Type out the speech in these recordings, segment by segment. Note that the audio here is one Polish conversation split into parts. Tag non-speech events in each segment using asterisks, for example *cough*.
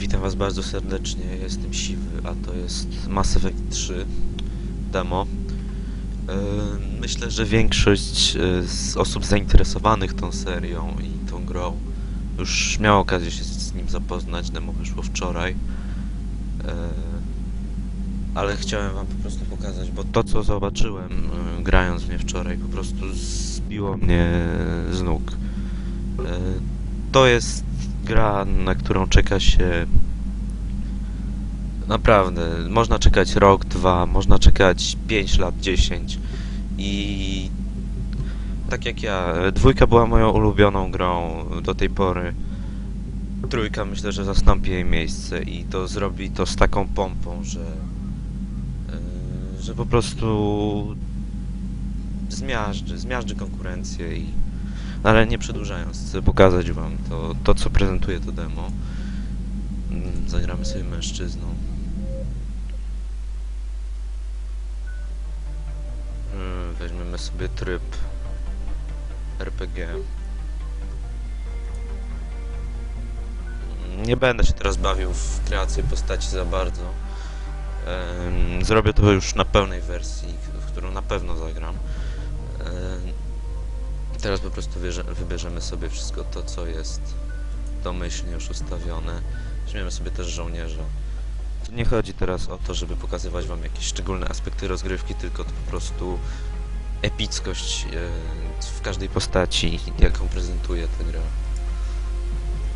Witam was bardzo serdecznie, jestem Siwy, a to jest Mass Effect 3 demo. Yy, Myślę, że większość yy, z osób zainteresowanych tą serią i tą grą już miała okazję się z nim zapoznać, demo wyszło wczoraj. Yy, Ale chciałem wam po prostu pokazać, bo to co zobaczyłem grając w nie wczoraj po prostu zbiło mnie z nóg. To jest gra, na którą czeka się naprawdę. Można czekać rok, dwa, można czekać 5 lat, 10 i tak jak ja, dwójka była moją ulubioną grą do tej pory. Trójka myślę, że zastąpi jej miejsce i to zrobi to z taką pompą, że yy, że po prostu zmiażdży, zmiażdży konkurencję i ale nie przedłużając, chcę pokazać wam to, to co prezentuje to demo. Mm, Zagramy sobie mężczyzną. Mm, Weźmiemy sobie tryb RPG. Mm, Nie będę się teraz bawił w kreację postaci za bardzo. Zrobię to już na pełnej wersji, w którą na pewno zagram. Teraz po prostu wybierzemy sobie wszystko to, co jest domyślnie już ustawione. Weźmiemy sobie też żołnierza. Tu nie chodzi teraz o to, żeby pokazywać wam jakieś szczególne aspekty rozgrywki, tylko to po prostu epickość e, w każdej postaci, jaką prezentuje ta gra.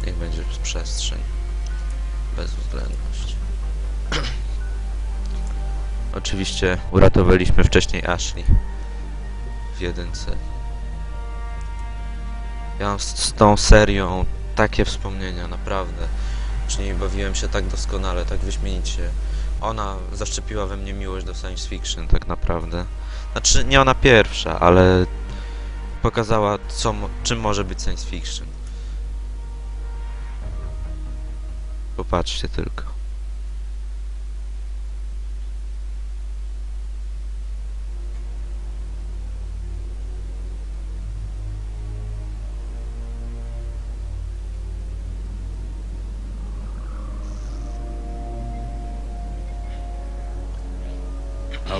Niech będzie przestrzeń. Bezwzględność. Oczywiście uratowaliśmy wcześniej Ashley w jedynce. Ja mam z, z tą serią takie wspomnienia, naprawdę. Przy niej bawiłem się tak doskonale, tak wyśmienicie. Ona zaszczepiła we mnie miłość do science fiction, tak naprawdę. Znaczy, nie ona pierwsza, ale pokazała, co, czym może być science fiction. Popatrzcie tylko.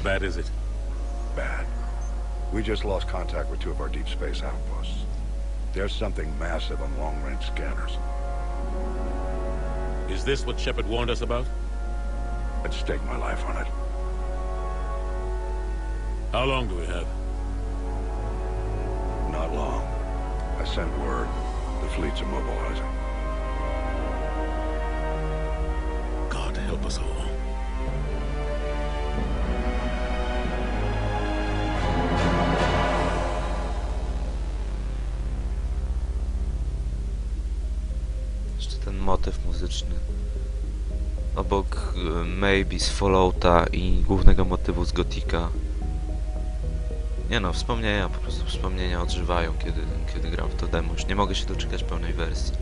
Bad is it? Bad. We just lost contact with two of our deep space outposts. There's something massive on long-range scanners. Is this what Shepard warned us about? I'd stake my life on it. How long do we have? Not long. I sent word. The fleet's immobilizing. God help us all. Ten motyw muzyczny. Obok y, Maybe z Fallouta i głównego motywu z Gotika. Nie no, wspomnienia, po prostu wspomnienia odżywają, kiedy, kiedy gram w to demo. Już nie mogę się doczekać pełnej wersji.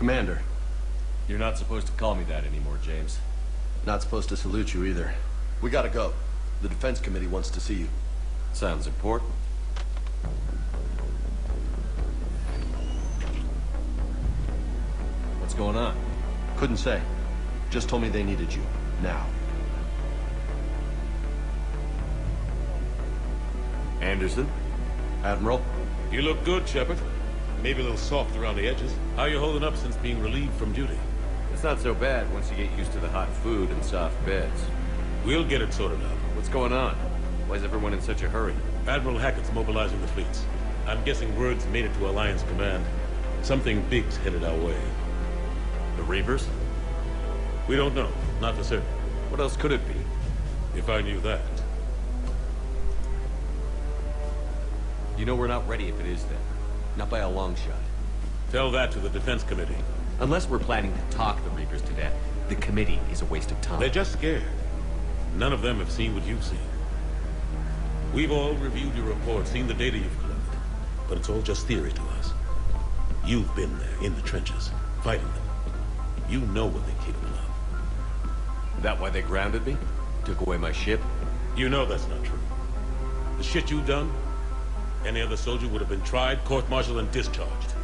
Commander, You're not supposed to call me that anymore, James. not supposed to salute you either. We gotta go. The Defense Committee wants to see you. Sounds important. What's going on? Couldn't say. Just told me they needed you. Now. Anderson? Admiral, You look good, Shepard. Maybe a little soft around the edges. How are you holding up since being relieved from duty? It's not so bad once you get used to the hot food and soft beds. We'll get it sorted out. What's going on? Why is everyone in such a hurry? Admiral Hackett's mobilizing the fleets. I'm guessing word's made it to Alliance Command. Something big's headed our way. The Reavers? We don't know. Not for certain. What else could it be? If I knew that. You know we're not ready if it is there. Not by a long shot. Tell that to the defense committee. Unless we're planning to talk the Reapers to death, the committee is a waste of time. They're just scared. None of them have seen what you've seen. We've all reviewed your report, seen the data you've collected. But it's all just theory to us. You've been there, in the trenches, fighting them. You know what they're capable of. That why they grounded me? Took away my ship? You know that's not true. The shit you've done, any other soldier would have been tried, court-martialed, and discharged.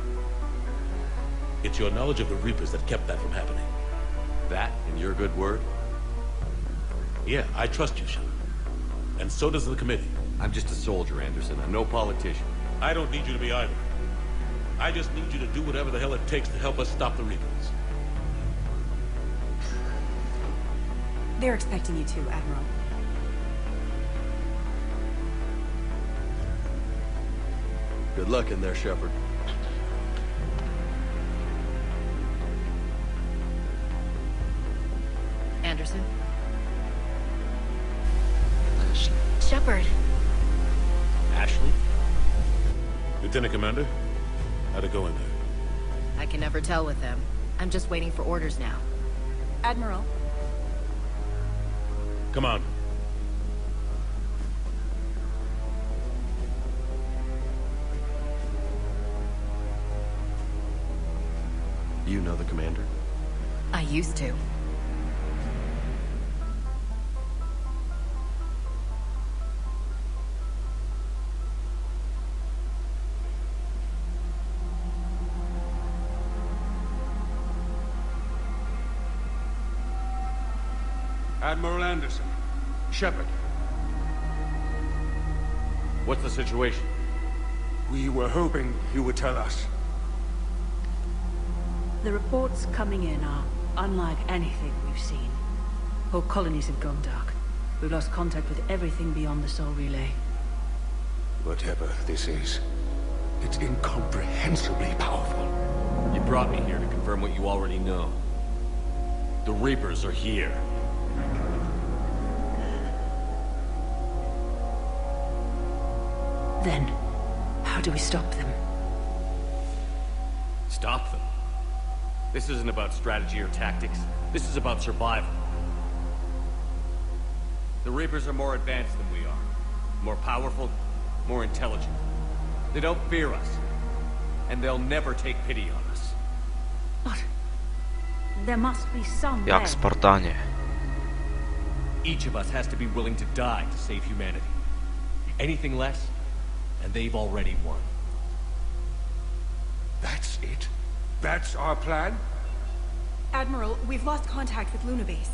It's your knowledge of the Reapers that kept that from happening. That and your good word? Yeah, I trust you, Sean. And so does the committee. I'm just a soldier, Anderson. I'm no politician. I don't need you to be either. I just need you to do whatever the hell it takes to help us stop the Reapers. They're expecting you to, Admiral. Good luck in there, Shepard. Anderson? Ashley. Shepard. Ashley? Lieutenant Commander, how'd it go in there? I can never tell with them. I'm just waiting for orders now. Admiral, Come on. You know the commander? I used to. Admiral Anderson. Shepard, What's the situation? we were hoping you would tell us. The reports coming in are unlike anything we've seen. Whole colonies have gone dark. We've lost contact with everything beyond the Soul Relay. Whatever this is, it's incomprehensibly powerful. You brought me here to confirm what you already know. The Reapers are here. Then, how do we stop them? This isn't about strategy or tactics. This is about survival. The Reapers are more advanced than we are. More powerful, more intelligent. They don't fear us. And they'll never take pity on us. But there must be some Jak way. Each of us has to be willing to die to save humanity. Anything less, and they've already won. That's it? That's our plan? Admiral, we've lost contact with Luna Base.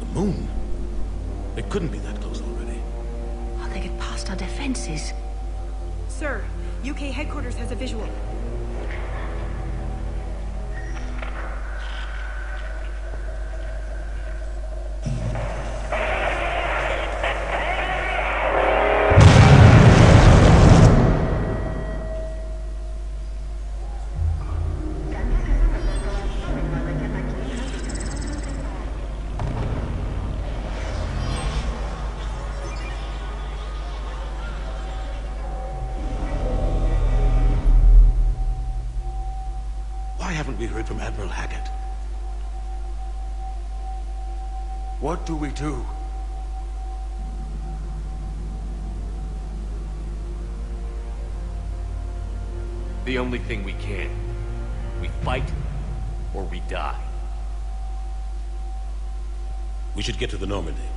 The moon? It couldn't be that close already. How they get past our defenses? Sir, UK headquarters has a visual. We heard from Admiral Hackett? What do we do? The only thing we can. We fight, or we die. We should get to the Normandy.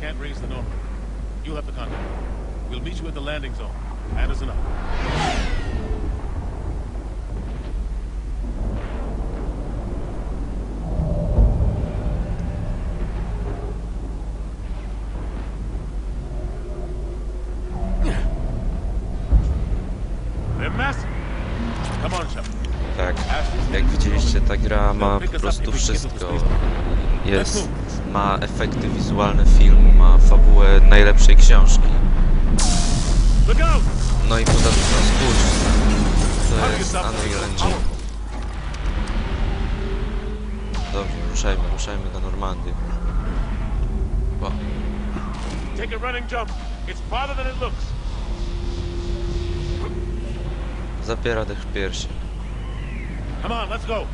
Can't raise the normal. You'll have to contact. We'll meet you at the landing zone. Anderson up. Ma efekty wizualne filmu, ma fabułę najlepszej książki. No i poza tym no spójrz, to jest Unreal Engine. Dobrze, ruszajmy, ruszajmy na Normandię. Wow. Take a running jump. It's farther than it looks. Zapiera dech w piersi. Come on, let's go.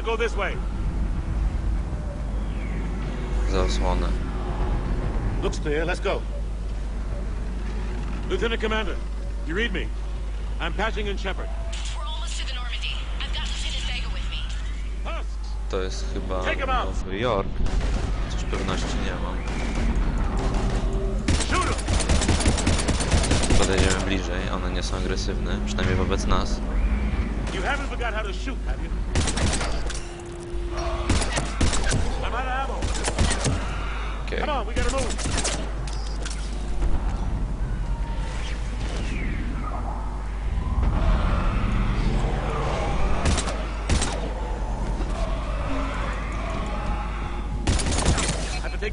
To go this way. Za osłonę. Looks clear. Let's go. Lieutenant Commander, you read me. I'm patching in Shepard. We're almost to the Normandy. I've got Lieutenant Vega with me. Husks! To jest chyba Take 'em out. Nowy Jork. Chociaż pewności nie mam. Shoot him! Podejdziemy bliżej, one nie są agresywne, przynajmniej wobec nas. You haven't forgot how to shoot, have you? I'm out of ammo. Okej. Come on, we gotta move.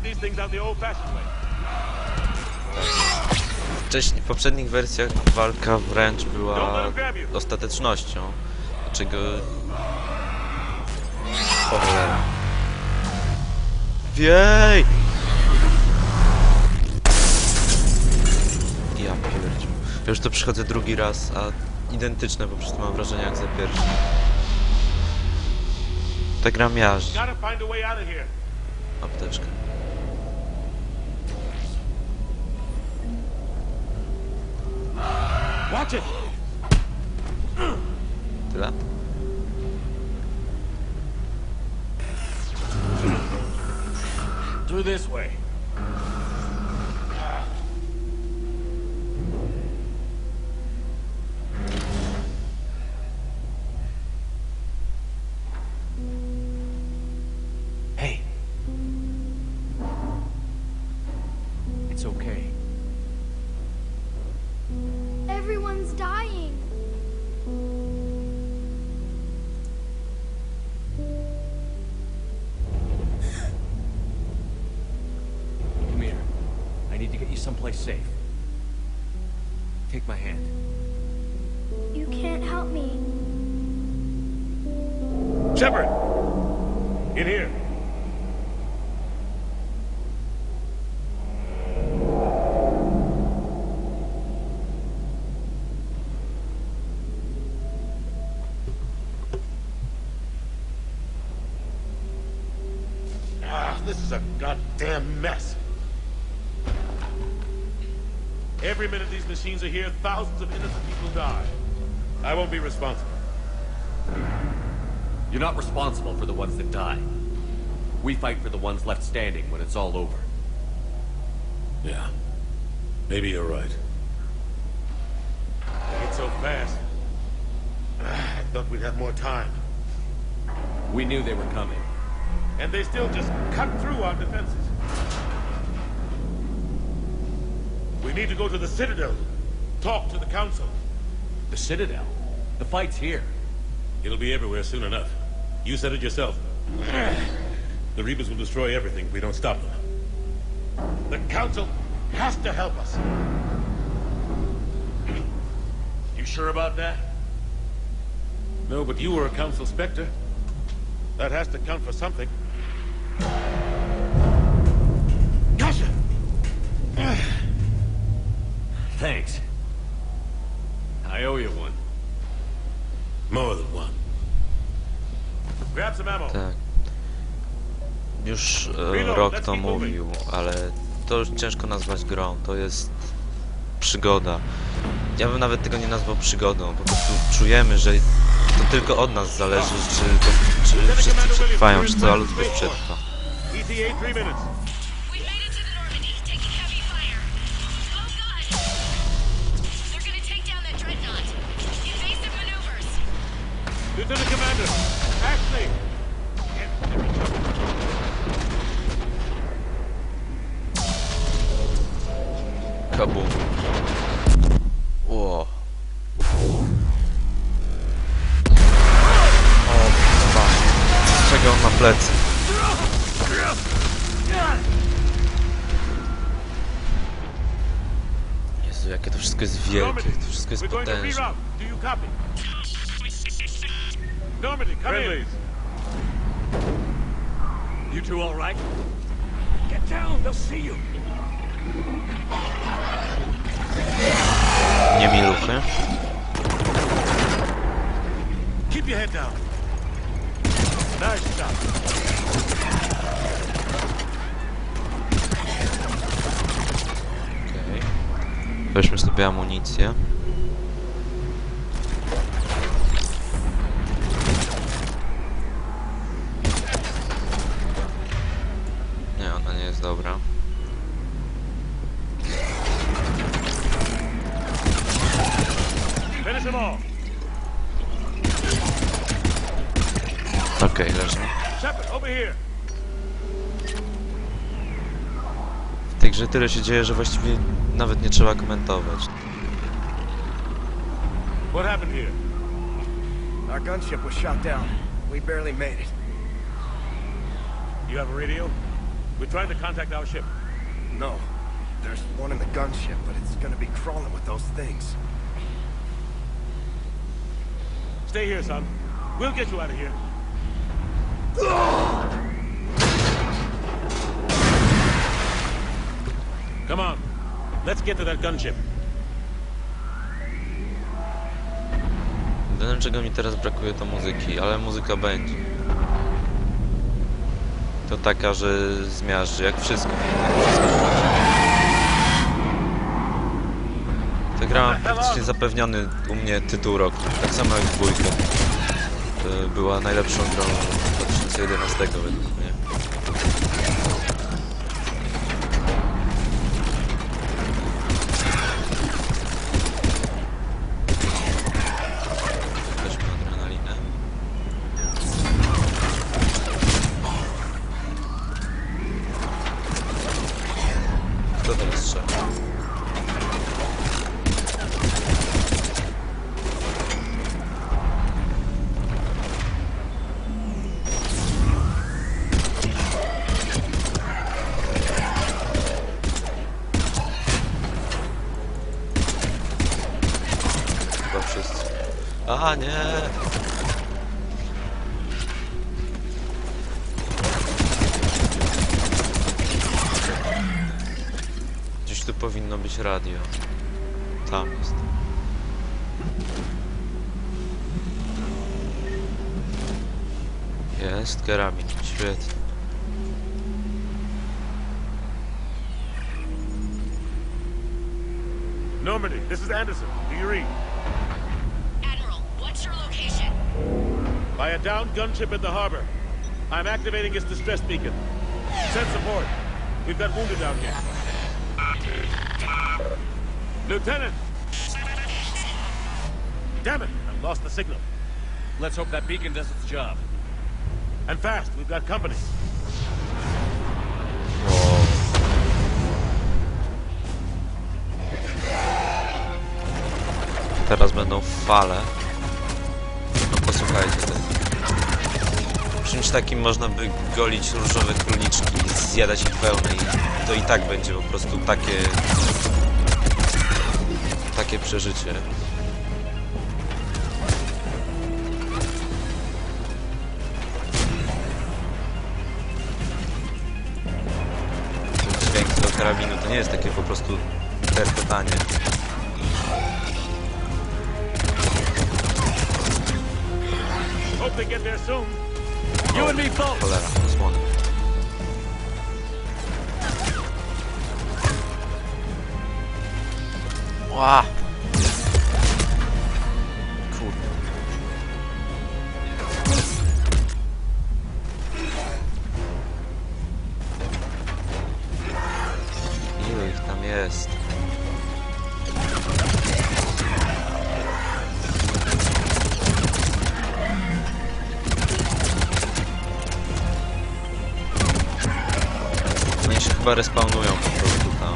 These things out the way. Wcześniej, w poprzednich wersjach walka wręcz była ostatecznością. Dlaczego... O cholera. Wiej! Ja pierdziu. Ja już to przychodzę drugi raz, a identyczne po prostu mam wrażenie jak za pierwszym. Ta gra miażdży. Gotta find Through this way. Someplace safe. Take my hand. You can't help me. Shepard! In here. Ah, this is a goddamn mess. Every minute these machines are here, thousands of innocent people die. I won't be responsible. You're not responsible for the ones that die. We fight for the ones left standing when it's all over. Yeah. Maybe you're right. It's so fast. I thought we'd have more time. We knew they were coming. And they still just cut through our defenses. We need to go to the Citadel. Talk to the Council. The Citadel. The fight's here. It'll be everywhere soon enough. You said it yourself. *sighs* The Reapers will destroy everything if we don't stop them. The Council has to help us. You sure about that? No, but you were a Council Spectre. That has to count for something. Już e, rok to mówił, ale to już ciężko nazwać grą. To jest przygoda. Ja bym nawet tego nie nazwał przygodą. Po prostu czujemy, że to tylko od nas zależy, czy, to, czy wszyscy przetrwają, czy cała ludzkość przetrwa. ETA three minutes. Kabum. Ło. O, chyba. Czego on ma plecy? Jezu, jakie to wszystko jest wielkie, to wszystko jest potężne. Normandy, come in. You two all right? Get down, they'll see you. Nie miluchy. Keep your head down. Nice shot. Okej. Weźmy sobie amunicję. All. Okej, leży. Shepard, over here. W tej grze tyle się dzieje, że właściwie nawet nie trzeba komentować. What happened here? Our gunship was shot down. We barely made it. You have a radio? We're trying to contact our ship. No. There's one in the gunship, but it's gonna be crawling with those things. Stay here, son. We'll get you out of here. Come on. Let's get to that gunship. Jedyne czego mi teraz brakuje to muzyki, ale muzyka będzie. To taka, że zmiażdży, jak wszystko. Jak wszystko Ma praktycznie zapewniony u mnie tytuł roku. Tak samo jak dwójka. To była najlepszą grą 2011 według A nie! Gdzieś tu powinno być radio. Tam jest. Jest karabin, świetnie. Normandy, this is Anderson. Do you read? By a downed gunship in the harbor. I'm activating its distress beacon. Send support. We've got wounded down here. Lieutenant! Damn it! I've lost the signal. Let's hope that beacon does its job. And fast. We've got company. Teraz będą fale. Czymś takim można by golić różowe króliczki i zjadać ich pełne i to i tak będzie po prostu takie... takie przeżycie. Dźwięk tego karabinu to nie jest takie po prostu terkotanie. hope they get there soon. You and me both. That Wow. Cool. Ile tam jest? Chyba respawnują po prostu tam.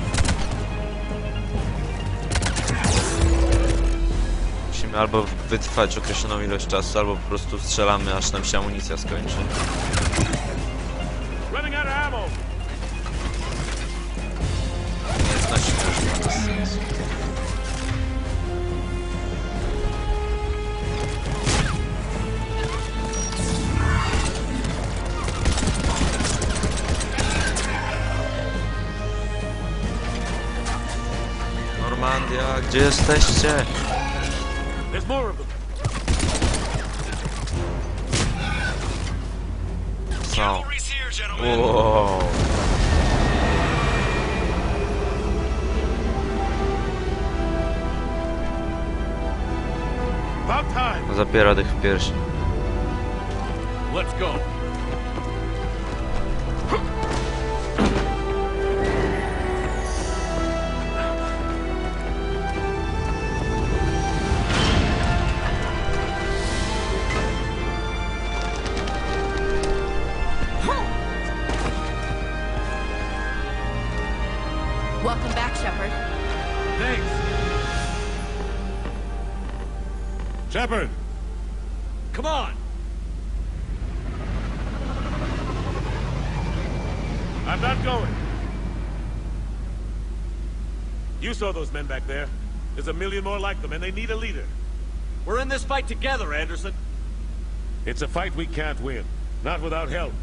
Musimy albo wytrwać określoną ilość czasu, albo po prostu strzelamy, aż nam się amunicja skończy. Normandia, gdzie jesteście? There's more of them. Są. Wow. About time. Zapiera tych w piersi. Let's go. Shepard. Thanks. Shepard. Come on. I'm not going. You saw those men back there. There's a million more like them, and they need a leader. We're in this fight together, Anderson. It's a fight we can't win. Not without help.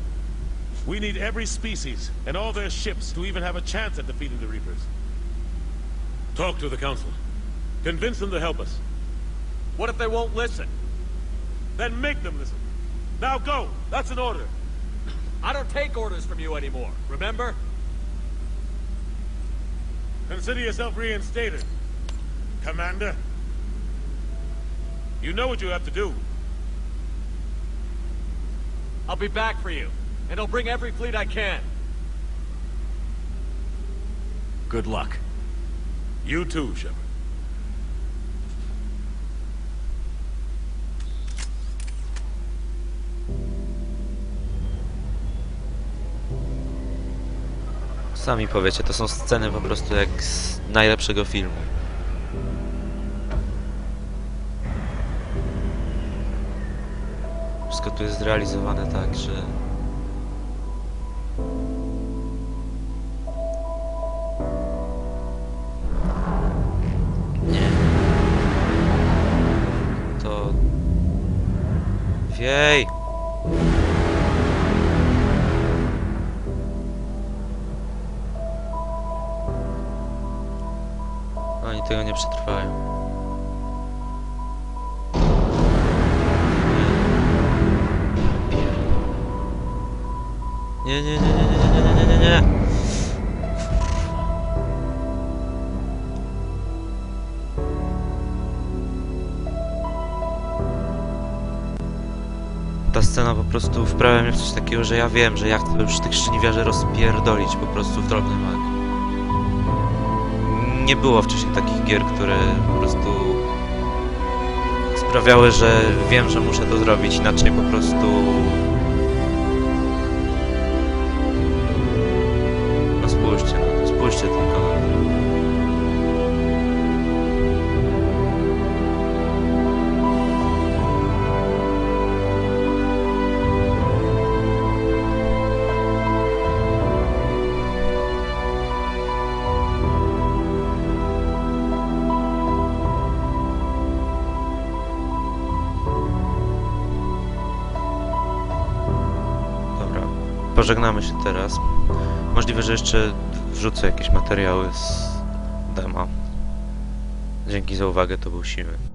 We need every species and all their ships to even have a chance at defeating the Reapers. Talk to the Council. Convince them to help us. What if they won't listen? Then make them listen. Now go! That's an order. I don't take orders from you anymore, remember? Consider yourself reinstated. Commander. You know what you have to do. I'll be back for you, and I'll bring every fleet I can. Good luck. You too, Shepard. Sami powiecie, to są sceny po prostu jak z najlepszego filmu. Wszystko tu jest zrealizowane tak, że... Wiej! Oni tego nie przetrwają. Prostu wprawia mnie w coś takiego, że ja wiem, że ja chcę już tych szczeniwiarzy rozpierdolić po prostu w drobny mak. Nie było wcześniej takich gier, które po prostu sprawiały, że wiem, że muszę to zrobić, inaczej po prostu... pożegnamy się teraz. Możliwe, że jeszcze wrzucę jakieś materiały z dema. Dzięki za uwagę, to był Siły.